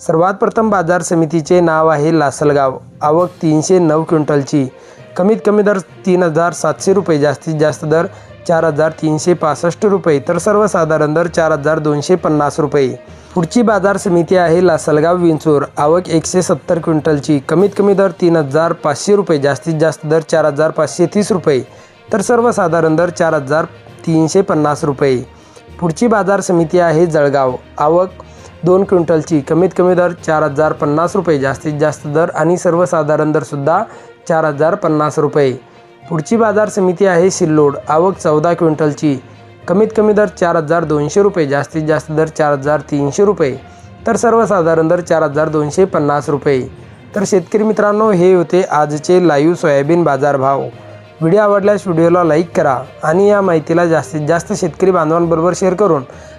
सर्वात प्रथम बाजार समितीचे नाव आहे लासलगाव. आवक तीनशे नऊ क्विंटलची. कमीत कमी दर तीन हजार सातशे रुपये जास्तीत जास्त दर चार हजार तीनशे पासष्ट रुपये तर सर्वसाधारण दर चार हजार दोनशे पन्नास रुपये. पुढची बाजार समिती आहे लासलगाव विंचूर. आवक एकशे सत्तर क्विंटलची. कमीत कमी दर तीन हजार पाचशे रुपये जास्तीत जास्त दर चार हजार पाचशे तीस रुपये तर सर्वसाधारण दर चार हजार तीनशे पन्नास रुपये. पुढची बाजार समिती आहे जळगाव. आवक दोन क्विंटलची कमीत कमी दर चार हजार पन्नास रुपये जास्तीत जास्त दर आणि सर्वसाधारण दरसुद्धा चार हजार पन्नास रुपये. पुढची बाजार समिती आहे सिल्लोड. आवक चौदा क्विंटलची. कमीत कमी दर चार हजार दोनशे रुपये जास्तीत जास्त दर चार हजार तीनशे रुपये. तर सर्वसाधारण दर चार हजार दोनशे पन्नास रुपये. तर शेतकरी मित्रांनो हे होते आजचे लाईव्ह सोयाबीन बाजारभाव. व्हिडिओ आवडल्यास व्हिडिओला लाईक करा आणि या माहितीला जास्तीत जास्त शेतकरी बांधवांबरोबर शेअर करून